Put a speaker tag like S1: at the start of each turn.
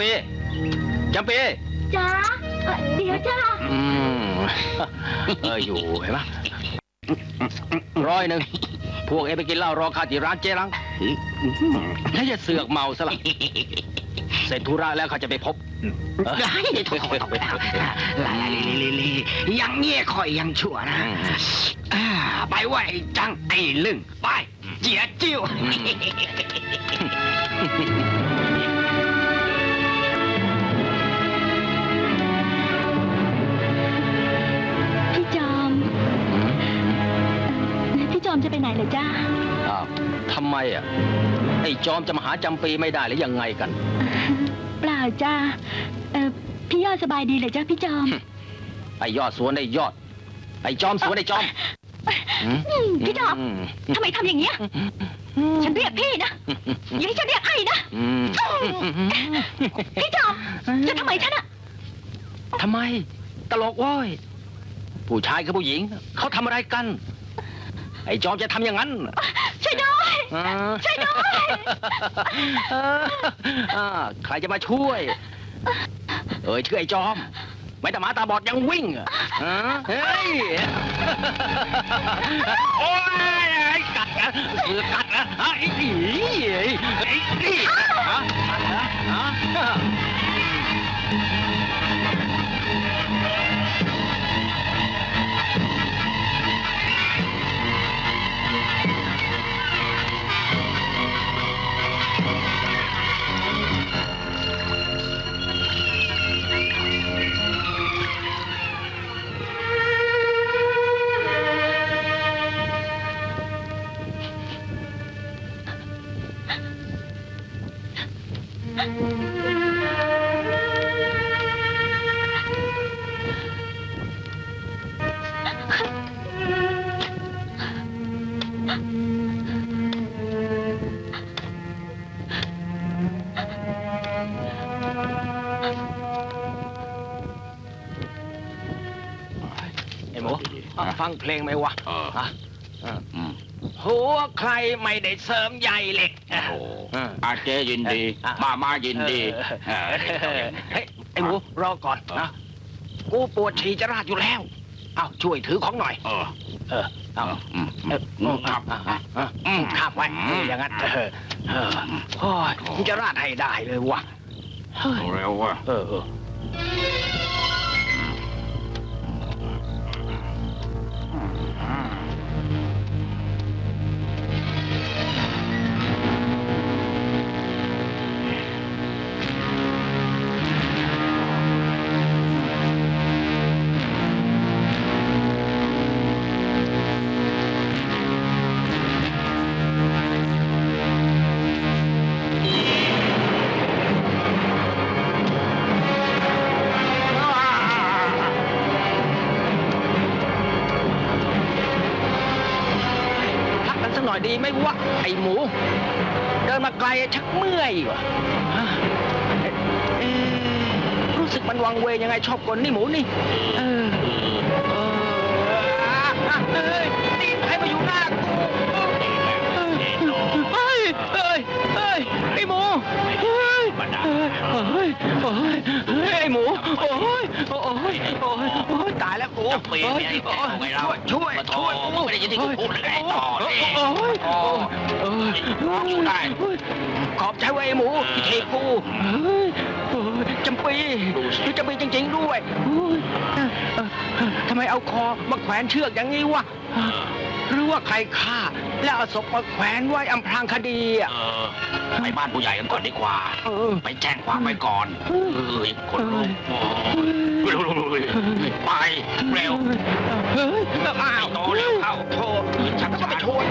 S1: ำปีจำปี
S2: จ้าเอ่อเดี๋ยวจ้า
S1: อืมเอออยู่เห็นไหมร้อยหนึ่งพวกเอไปกินเหล้ารอข้าที่ร้านเจรังแล้วจะเสือกเมาซะละเสร็จธุระแล้วเขาจะไปพบเออ
S3: ได้ถอยถอยถอยไปทางลาลาลีลีลีลียังเงี้ยคอยยังชั่วนะอ่าไปไหวจังไอ้ลึงไปเจียจิ้ว
S2: จอมจะไปไหนเหรอจ้า
S1: อ้าวทำไมอะ ไอ้จอมจะมาหาจำปีไม่ได้หรือยังไงกัน
S2: เปล่าจ้าเออพี่ยอดสบายดีเหรอจ้าพี่จอม
S1: ไอ้ยอดสวนไอ้ยอด ไอ้จอมสวนไอ้จอม
S2: อืมพี่จอมทำไมทำอย่างเงี้ย ฉันเรียกพี่นะอย่าให้ฉันเรียกไอ้นะ
S1: อืม
S2: พี่จอมจะทำไมฉันอะ
S1: ทำไม ตลกเว้ยผู้ชายกับผู้หญิง เขาทำอะไรกัน ไอ้จอมจะทำอย่างนั้น
S2: ช่วยด้วย
S1: อ่า
S2: ช่วยด้วย
S1: เอออ่าใครจะมาช่วย เอ้ยชื่อไอ้จอม ไม่แต่หมาตาบอดยังวิ่งอะฮะเฮ้ย โอ้ยไอ้กัดนะเสือกัดนะไอ้อีไอ้ ฟังเพลงไหมวะ
S3: เออ
S1: ฮะ
S3: อืม
S1: หัวใครไม่ได้เสริมใยเหล็ก
S3: โอ้
S1: อ่า
S3: อาเจยินดี
S1: อะ
S3: มามายินดี
S1: เออ
S3: เออ
S1: เฮ้ยไอ้หมูรอก่อนนะกูปวดฉี่จะราดอยู่แล้ว เอาช่วยถือของหน่อย
S3: เออ
S1: เออเอา
S3: อืม
S1: เออ
S3: อืมครับ
S1: อะอะอะ
S3: อืม
S1: คาบไว้
S3: อืม
S1: อย่างนั้นเออเออโอ้ยมึงจะราดให้ได้เลยวะเฮ้ย
S3: เร็วว่ะ
S1: เออเออ ดีไหมวะไอ้หมู เดินมาไกลชักเมื่อยว่ะรู้สึกมันวังเวยยังไงชอบกลนี่หมูนี่ เฮ้ยเฮ้ยไอ้หมู โอ้ยโอ้ยโอ้ยโอ้ยตายแล้วกู
S3: จะเปลี่ยน
S1: เฮ้ย
S3: ไง
S1: โอ้ย
S3: ไงเรา
S1: ช่วยช่วยกู
S3: ไม่ได้ยินที่กูพูดเลยไอ้ต่อดิ
S1: โอ้ยโอ้ยโอ้ย
S3: อยู่ได้
S1: ขอบใจไว้ไอ้หมูที่เทกูเฮ้ยโอ้ยจำปีคือจำปีจริง ๆ ด้วยโอ้ยเอ่อเอ่อทำไมเอาคอมาแขวนเชือกอย่างนี้วะ หรือว่าใครฆ่า แล้วเอาศพมาแขวนไว้อำพรางคดีอะ
S3: ไปบ้านผู้ใหญ่กันก่อนดีกว่าไปแจ้งความไปก่อนเฮ้ยคนลุกโอ้ไปเร็ว
S1: เฮ้ยอ้าโตเร็วเข้าโทษฉันจะไปชวน